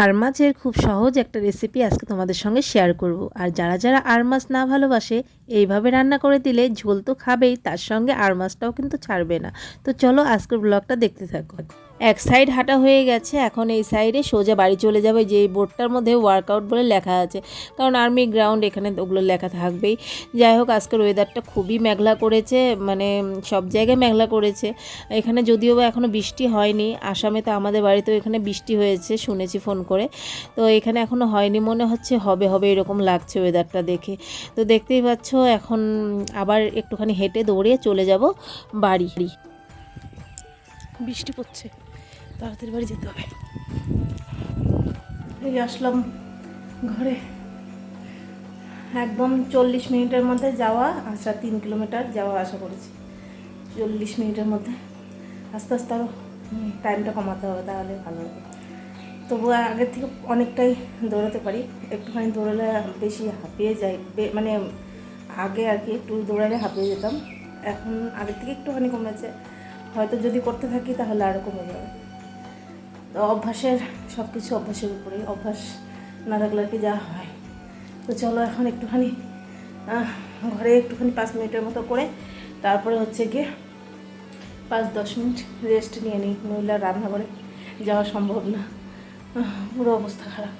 আর মাছের খুব সহজ একটা রেসিপি আজকে তোমাদের সঙ্গে শেয়ার করব। আর যারা যারা আর মাছ না ভালোবাসে, এইভাবে রান্না করে দিলে ঝোল তো খাবেই, তার সঙ্গে আর মাছটাও কিন্তু ছাড়বে না। তো চলো আজকের ব্লগটা দেখতে থাকো। এক সাইড হাঁটা হয়ে গেছে, এখন এই সাইডে সোজা বাড়ি চলে যাবে যে বোর্ডটার মধ্যে ওয়ার্কআউট বলে লেখা আছে। কারণ আর্মি গ্রাউন্ড এখানে ওগুলো লেখা থাকবেই। যাই হোক, আজকের ওয়েদারটা খুবই মেঘলা করেছে মানে সব জায়গায় মেঘলা করেছে। এখানে যদিও বা এখনও বৃষ্টি হয়নি, আসামে তো আমাদের বাড়িতেও এখানে বৃষ্টি হয়েছে, শুনেছি ফোন করে। তো এখানে এখনও হয়নি, মনে হচ্ছে হবে হবে এরকম লাগছে ওয়েদারটা দেখে। তো দেখতেই পাচ্ছ, এখন আবার একটুখানি হেঁটে দৌড়ে চলে যাব বাড়ি। বৃষ্টি পড়ছে। তাড়াতাড়ি বাড়ি যেতে হবে। এই আসলাম ঘরে। একদম চল্লিশ মিনিটের মধ্যে যাওয়া আসা তিন কিলোমিটার যাওয়া আসা করেছি। চল্লিশ মিনিটের মধ্যে। আস্তে আস্তে আরও টাইমটা কমাতে হবে তাহলে ভালো হবে। তবু আগের থেকে অনেকটাই দৌড়াতে পারি। একটুখানি দৌড়ালে বেশি হাঁপিয়ে যাই মানে আগে আর কি একটু দৌড়ালে হাঁপিয়ে যেতাম। এখন আগের থেকে একটুখানি কমেছে। হয়তো যদি করতে থাকি তাহলে আরও কমে যাবে। তো অভ্যাসের সব কিছু অভ্যাসের উপরেই, অভ্যাস না থাকলে আর কি যা হয়। তো চলো এখন একটুখানি ঘরে একটুখানি পাঁচ মিনিটের মতো করে, তারপরে হচ্ছে গিয়ে পাঁচ দশ মিনিট রেস্ট নিয়ে নিই আর রান্নাঘরে যাওয়া সম্ভব না। পুরো অবস্থা খারাপ।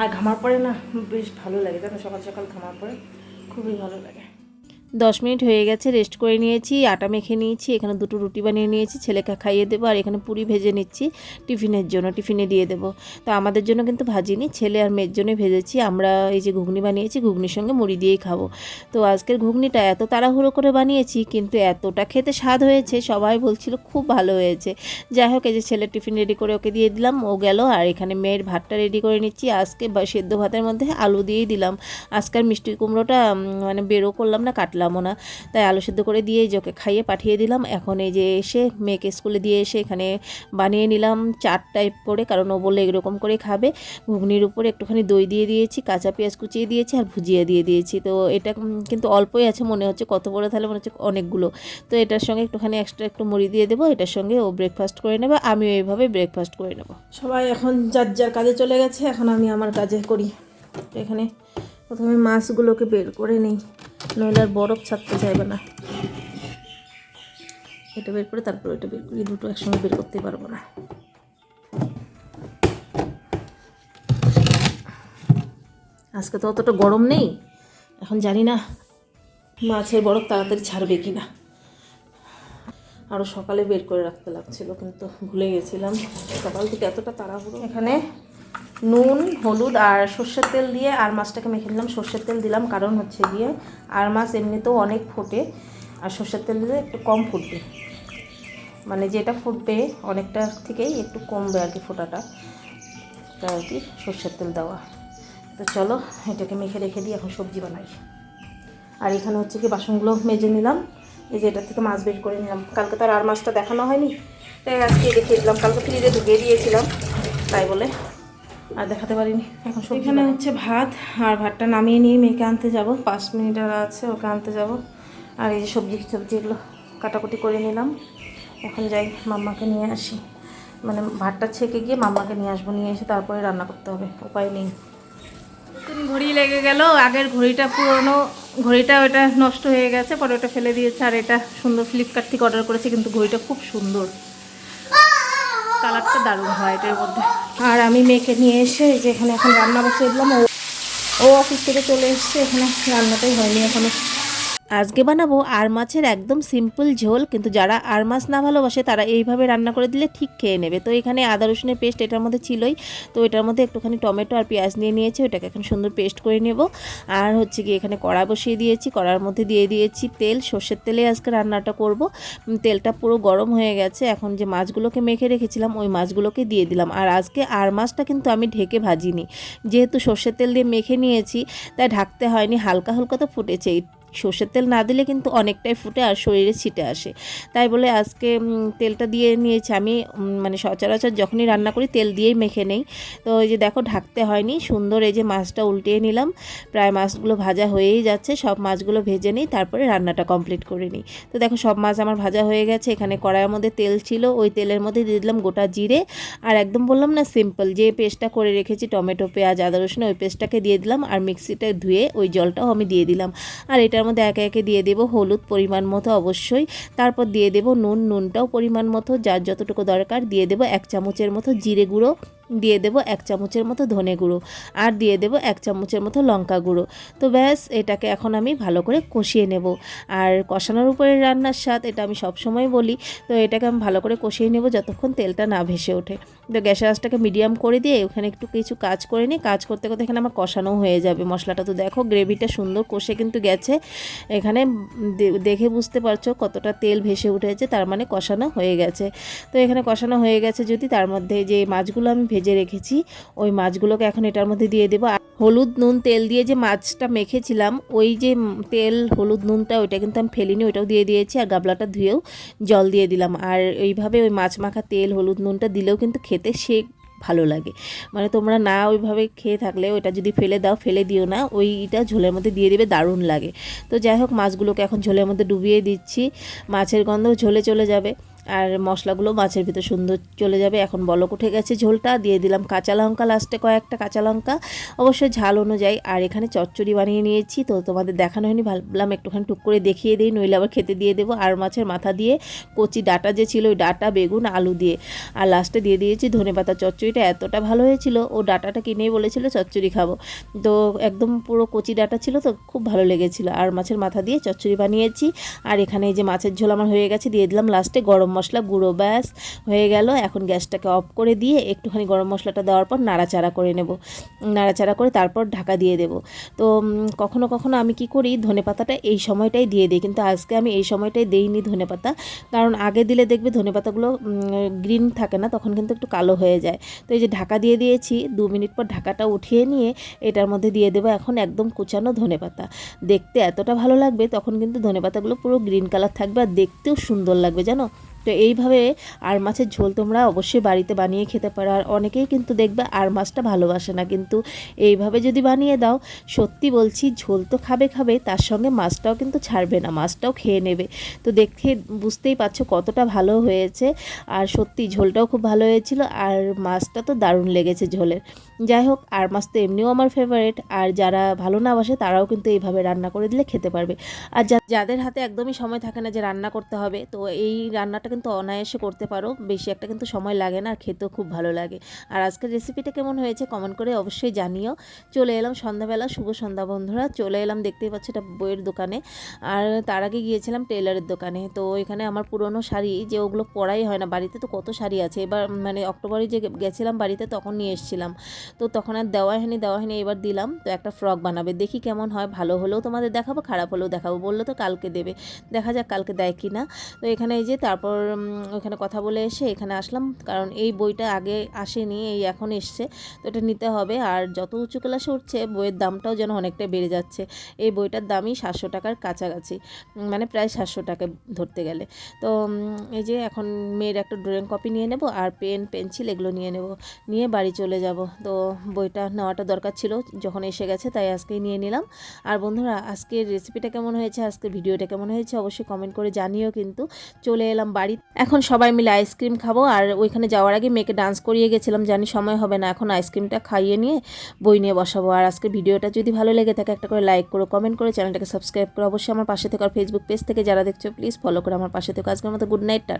আর ঘামার পরে না, বেশ ভালো লাগে জানো, সকাল সকাল ঘামার পরে খুবই ভালো লাগে। দশ মিনিট হয়ে গেছে রেস্ট করে নিয়েছি, আটা মেখে নিয়েছি, এখানে দুটো রুটি বানিয়ে নিয়েছি, ছেলেকে খাইয়ে দেবো, আর এখানে পুরি ভেজে নিচ্ছি, টিফিনের জন্য, টিফিনে দিয়ে দেবো। তো আমাদের জন্য কিন্তু ভাজিনি ছেলে আর মেয়ের জন্য ভেজেছি, আমরা এই যে ঘুগনি বানিয়েছি, ঘুগনির সঙ্গে মুড়ি দিয়েই খাব। তো আজকের ঘুগনিটা এত তাড়াহুড়ো করে বানিয়েছি, কিন্তু এতটা খেতে স্বাদ হয়েছে, সবাই বলছিল খুব ভালো হয়েছে। যাই হোক, এই যে ছেলের টিফিন রেডি করে ওকে দিয়ে দিলাম, ও গেল, আর এখানে মেয়ের ভাতটা রেডি করে নিচ্ছি, আজকে সেদ্ধ ভাতের মধ্যে আলু দিয়েই দিলাম। আজকের মিষ্টি কুমড়োটা মানে বেরো করলাম না কাটলামও না। তাই আলু সেদ্ধ করে দিয়ে যে খাইয়ে পাঠিয়ে দিলাম। এখন এই যে এসে মেয়েকে স্কুলে দিয়ে এসে এখানে বানিয়ে নিলাম চাট টাইপ করে, কারণ ও বললে এরকম করে খাবে। ঘুগনির উপরে একটুখানি দই দিয়ে দিয়েছি, কাঁচা পেঁয়াজ কুচিয়ে দিয়েছি আর ভুজিয়ে দিয়ে দিয়েছি। তো এটা কিন্তু অল্পই আছে, মনে হচ্ছে কত বড়, তাহলে মনে হচ্ছে অনেকগুলো। তো এটার সঙ্গে একটুখানি এক্সট্রা একটু মুড়ি দিয়ে দেবো, এটার সঙ্গে ও ব্রেকফাস্ট করে নেবে। আমিও এইভাবে ব্রেকফাস্ট করে নেব। সবাই এখন যার যার কাজে চলে গেছে, এখন আমি আমার কাজে করি। এখানে প্রথমে মাছগুলোকে বের করে নিই। নইলে আর বরফ ছাড়তে চাইবে না। এটা বের করে তারপর এটা বের করি দুটো একসঙ্গে বের করতে পারব না। আজকে তো অতটা গরম নেই, এখন জানি না মাছের বরফ তাড়াতাড়ি ছাড়বে কি না আরও সকালে বের করে রাখতে লাগছিল, কিন্তু ভুলে গেছিলাম। সকাল থেকে এতটা তাড়াহুড়ো। এখানে নুন, হলুদ আর সর্ষের তেল দিয়ে আর মাছটাকে মেখে নিলাম। সর্ষের তেল দিলাম, কারণ হচ্ছে গিয়ে আর মাছ এমনিতেও অনেক ফোটে আর সর্ষের তেল দিলে একটু কম ফুটবে। মানে যেটা ফুটবে অনেকটা থেকেই একটু কমবে আর কি ফোটাটা। তাই আর কি, সর্ষের তেল দেওয়া। তো চলো, এটাকে মেখে রেখে দিই এখন সবজি বানাই। আর এখানে হচ্ছে কি বাসনগুলো মেজে নিলাম। এই যে এটা থেকে মাছ বের করে নিলাম। কালকে তো আর মাছটা দেখানো হয়নি। তাই আজকে দেখিয়ে দিলাম। কালকে ফ্রিজে ঢুকিয়ে দিয়েছিলাম। তাই বলে আর দেখাতে পারিনি। এখন এখানে হচ্ছে ভাত আর ভাতটা নামিয়ে নিয়ে মেয়েকে আনতে যাব। পাঁচ মিনিট আর আছে ওকে আনতে যাব। আর এই যে সবজি সবজি এগুলো কাটাকুটি করে নিলাম। এখন যাই মাম্মাকে নিয়ে আসি। মানে ভাতটা ছেঁকে গিয়ে মাম্মাকে নিয়ে আসব নিয়ে এসে তারপরে রান্না করতে হবে। উপায় নেই। নতুন ঘড়ি লেগে গেল। আগের ঘড়িটা পুরনো। ঘড়িটা ওটা নষ্ট হয়ে গেছে পরে ওটা ফেলে দিয়েছে। আর এটা সুন্দর ফ্লিপকার্ট থেকে অর্ডার করেছে কিন্তু ঘড়িটা খুব সুন্দর। কালারটা দারুণ হয় এটার মধ্যে। আর আমি মেয়েকে নিয়ে এসে যে এখানে এখন রান্না বসিয়ে দিলাম, ও অফিস থেকে চলে এসছে, এখানে রান্নাটাই হয়নি এখনও। আজকে বানাবো আর মাছের একদম সিম্পল ঝোল, কিন্তু যারা আর মাছ না ভালোবাসে, তারা এইভাবে রান্না করে দিলে ঠিক খেয়ে নেবে। তো এখানে আদা রসুনের পেস্ট এটার মধ্যে ছিলই। তো এটার মধ্যে একটুখানি টমেটো আর পেঁয়াজ নিয়ে নিয়েছি ওটাকে এখন সুন্দর পেস্ট করে নেব। আর হচ্ছে কি এখানে কড়া বসিয়ে দিয়েছি, কড়ার মধ্যে দিয়ে দিয়েছি তেল, সর্ষের তেলে আজকে রান্নাটা করব। তেলটা পুরো গরম হয়ে গেছে, এখন যে মাছগুলোকে মেখে রেখেছিলাম, ওই মাছগুলোকে দিয়ে দিলাম। আর আজকে আর মাছটা কিন্তু আমি ঢেকে ভাজিনি। যেহেতু সর্ষের তেল দিয়ে মেখে নিয়েছি, তাই ঢাকতে হয়নি, হালকা হালকা তো ফুটেছেই। সর্ষের তেল না দিলে কিন্তু অনেকটাই ফুটে আর শরীরে ছিটে আসে। তাই বলে আজকে তেলটা দিয়ে নিয়েছি আমি মানে সচরাচর যখনই রান্না করি তেল দিয়েই মেখে নেই। তো এই যে দেখো ঢাকতে হয়নি, সুন্দর এই যে মাছটা উল্টিয়ে নিলাম। প্রায় মাছগুলো ভাজা হয়েই যাচ্ছে, সব মাছগুলো ভেজে নিই, তারপরে রান্নাটা কমপ্লিট করে নিই। তো দেখো সব মাছ আমার ভাজা হয়ে গেছে, এখানে কড়াইয়ের মধ্যে তেল ছিল, ওই তেলের মধ্যে দিয়ে দিলাম গোটা জিরে। আর একদম বললাম না সিম্পল যে পেস্টটা করে রেখেছি, টমেটো, পেঁয়াজ, আদা রসুন, ওই পেস্টটাকে দিয়ে দিলাম, আর মিক্সিটা ধুয়ে ওই জলটাও আমি দিয়ে দিলাম। আর এটার মধ্যে একে একে দিয়ে দেব হলুদ পরিমাণ মতো অবশ্যই। তারপর দিয়ে দেব নুন, নুনটাও পরিমাণ মতো, যার যতটুকু দরকার দিয়ে দেব এক চামচের মতো জিরে গুঁড়ো। দিয়ে দেবো এক চামচের মতো ধনে গুঁড়ো আর দিয়ে দেবো এক চামচের মতো লঙ্কা গুঁড়ো। তো ব্যাস, এটাকে এখন আমি ভালো করে কষিয়ে নেব। আর কষানোর উপরে রান্নার স্বাদ, এটা আমি সবসময় বলি। তো এটাকে আমি ভালো করে কষিয়ে নেব যতক্ষণ তেলটা না ভেসে ওঠে। তো গ্যাসের আঁচটাকে মিডিয়াম করে দিয়ে ওখানে একটু কিছু কাজ করে নিই। কাজ করতে করতে এখানে আমার কষানো হয়ে যাবে। মশলাটা তো দেখো, গ্রেভিটা সুন্দর কষে কিন্তু গেছে। এখানে দেখে বুঝতে পারছ কতটা তেল ভেসে উঠেছে, তার মানে কষানো হয়ে গেছে। তো এখানে কষানো হয়ে গেছে যদি, তার মধ্যে যে মাছগুলো আমি ভেজে রেখেছি। ওই মাছগুলোকে এখন এটার মধ্যে দিয়ে দেবো। আর হলুদ নুন তেল দিয়ে যে মাছটা মেখেছিলাম, ওই যে তেল, হলুদ নুনটা, ওইটা কিন্তু আমি ফেলিনি, ওইটাও দিয়ে দিয়েছি আর গাবলাটা ধুয়েও জল দিয়ে দিলাম। আর এইভাবে ওই মাছ মাখা তেল, হলুদ নুনটা দিলেও কিন্তু খেতে সে ভালো লাগে। মানে তোমরা না ওইভাবে খেয়ে থাকলে, ওইটা যদি ফেলে দাও, ফেলে দিও না, ওইটা ঝোলের মধ্যে দিয়ে দিবে, দারুণ লাগে। তো যাই হোক, মাছগুলোকে এখন ঝোলের মধ্যে ডুবিয়ে দিচ্ছি। মাছের গন্ধ ঝোলে চলে যাবে। আর মশলাগুলো মাছের ভিতর সুন্দর চলে যাবে। এখন বলক উঠে গেছে ঝোলটা, দিয়ে দিলাম কাঁচা লঙ্কা, লাস্টে কয়েকটা কাঁচা লঙ্কা। অবশ্যই ঝাল অনুযায়ী। আর এখানে চচ্চড়ি বানিয়ে নিয়েছি, তো তোমাদের দেখানো হয়নি, ভাবলাম একটুখানি টুক করে দেখিয়ে দিই, নইলে আবার খেতে দিয়ে দেবো। আর মাছের মাথা দিয়ে কচি ডাটা যে ছিল, ওই ডাটা, বেগুন, আলু দিয়ে। আর লাস্টে দিয়ে দিয়েছি ধনে পাতা চচ্চড়িটা, এতটা ভালো হয়েছিল। ও ডাটাটা কিনেই বলেছিল, চচ্চড়ি খাব। তো একদম পুরো কচি ডাটা ছিল, তো খুব ভালো লেগেছিলো। আর মাছের মাথা দিয়ে চচ্চড়ি বানিয়েছি। আর এখানে এই যে মাছের ঝোল আমার হয়ে গেছে, দিয়ে দিলাম লাস্টে গরম মশলা, গুঁড়ো ব্যাস, হয়ে গেল। এখন গ্যাসটাকে অফ করে দিয়ে একটুখানি গরম মশলাটা দেওয়ার পর নাড়াচাড়া করে নেব। নাড়াচাড়া করে তারপর ঢাকা দিয়ে দেব। তো কখনো কখনো আমি কি করি, ধনে পাতাটা এই সময়টাই দিয়ে দিই। কিন্তু আজকে আমি এই সময়টাই দেইনি ধনে পাতা। কারণ আগে দিলে দেখবে ধনে পাতাগুলো গ্রিন থাকে না, তখন কিন্তু একটু কালো হয়ে যায়। তো এই যে ঢাকা দিয়ে দিয়েছি, দু মিনিট পর ঢাকাটা উঠিয়ে নিয়ে এটার মধ্যে দিয়ে দেবো এখন একদম কুচানো ধনে পাতা। দেখতে এতটা ভালো লাগবে, তখন কিন্তু ধনে পাতাগুলো পুরো গ্রিন কালার থাকবে আর দেখতেও সুন্দর লাগবে, জানো? তো এইভাবে আর মাছের ঝোল তোমরা অবশ্যই বাড়িতে বানিয়ে খেতে পারো। আর অনেকেই কিন্তু দেখবে আর মাছটা ভালোবাসে না। কিন্তু এইভাবে যদি বানিয়ে দাও, সত্যি বলছি ঝোল তো খাবে খাবে, তার সঙ্গে মাছটাও কিন্তু ছাড়বে না, মাছটাও খেয়ে নেবে। তো দেখে বুঝতেই পারছ কতটা ভালো হয়েছে। আর সত্যি ঝোলটাও খুব ভালো হয়েছিল, আর মাছটা তো দারুণ লেগেছে ঝোলের। যাই হোক, আর মাছ তো এমনিও আমার ফেভারিট আর যারা ভালো না বাসে তারাও কিন্তু এইভাবে রান্না করে দিলে খেতে পারবে। আর যাদের হাতে একদমই সময় থাকে না যে রান্না করতে হবে, তো এই রান্নাটা কিন্তু অনায়াসে করতে পারো। বেশি একটা কিন্তু সময় লাগে না, আর খেতেও খুব ভালো লাগে। আর আজকের রেসিপিটা কেমন হয়েছে কমেন্ট করে অবশ্যই জানিও। চলে এলাম সন্ধ্যাবেলা, শুভ সন্ধ্যা বন্ধুরা। চলে এলাম, দেখতেই পাচ্ছি এটা বইয়ের দোকানে। আর তার আগে গিয়েছিলাম টেলারের দোকানে। তো এখানে আমার পুরনো শাড়ি, যে ওগুলো পরাই হয় না বাড়িতে, তো কত শাড়ি আছে। এবার মানে অক্টোবরে যে গেছিলাম বাড়িতে, তখন নিয়ে এসেছিলাম। তো তখন আর দেওয়া হয়নি দেওয়া হয়নি, এবার দিলাম। তো একটা ফ্রক বানাবে, দেখি কেমন হয়। ভালো হলেও তোমাদের দেখাবো, খারাপ হলেও দেখাবো। বলল তো কালকে দেবে। দেখা যাক কালকে দেয় কি না তো এখানে এই যে, তারপর ওখানে কথা বলে এসে এখানে আসলাম। কারণ এই বইটা আগে আসেনি, এই এখন এসছে। তো এটা নিতে হবে। আর যত উঁচু ক্লাসে উঠছে, বইয়ের দামটাও যেন অনেকটা বেড়ে যাচ্ছে। এই বইটার দামই সাতশো টাকার কাছাকাছি। মানে প্রায় সাতশো টাকা ধরতে গেলে। তো এই যে এখন মেয়ের একটা ড্রয়িং কপি নিয়ে নেব আর পেন, পেন্সিল এগুলো নিয়ে নেব। নিয়ে বাড়ি চলে যাব। তো বইটা নেওয়াটা দরকার ছিল, যখন এসে গেছে তাই আজকেই নিয়ে নিলাম। আর বন্ধুরা, আজকের রেসিপিটা কেমন হয়েছে, আজকের ভিডিওটা কেমন হয়েছে, অবশ্যই কমেন্ট করে জানিও কিন্তু। চলে এলাম বাড়ি। এখন সবাই মিলে আইসক্রিম খাব। আর ওইখানে যাওয়ার আগে মেয়েকে ডান্স করিয়ে গেছিলাম, জানি সময় হবে না, এখন আইসক্রিমটা খাইয়ে নিয়ে বই নিয়ে বসাবো। আর আজকে ভিডিওটা যদি ভালো লেগে থাকে, একটা করে লাইক করো কমেন্ট করে, চ্যানেলটাকে সাবস্ক্রাইব করো। অবশ্যই আমার পাশে থেকে আর ফেসবুক পেজ থেকে যারা দেখছ প্লিজ ফলো করে আমার পাশে থেকে আজকের মতো গুড নাইট টাটা।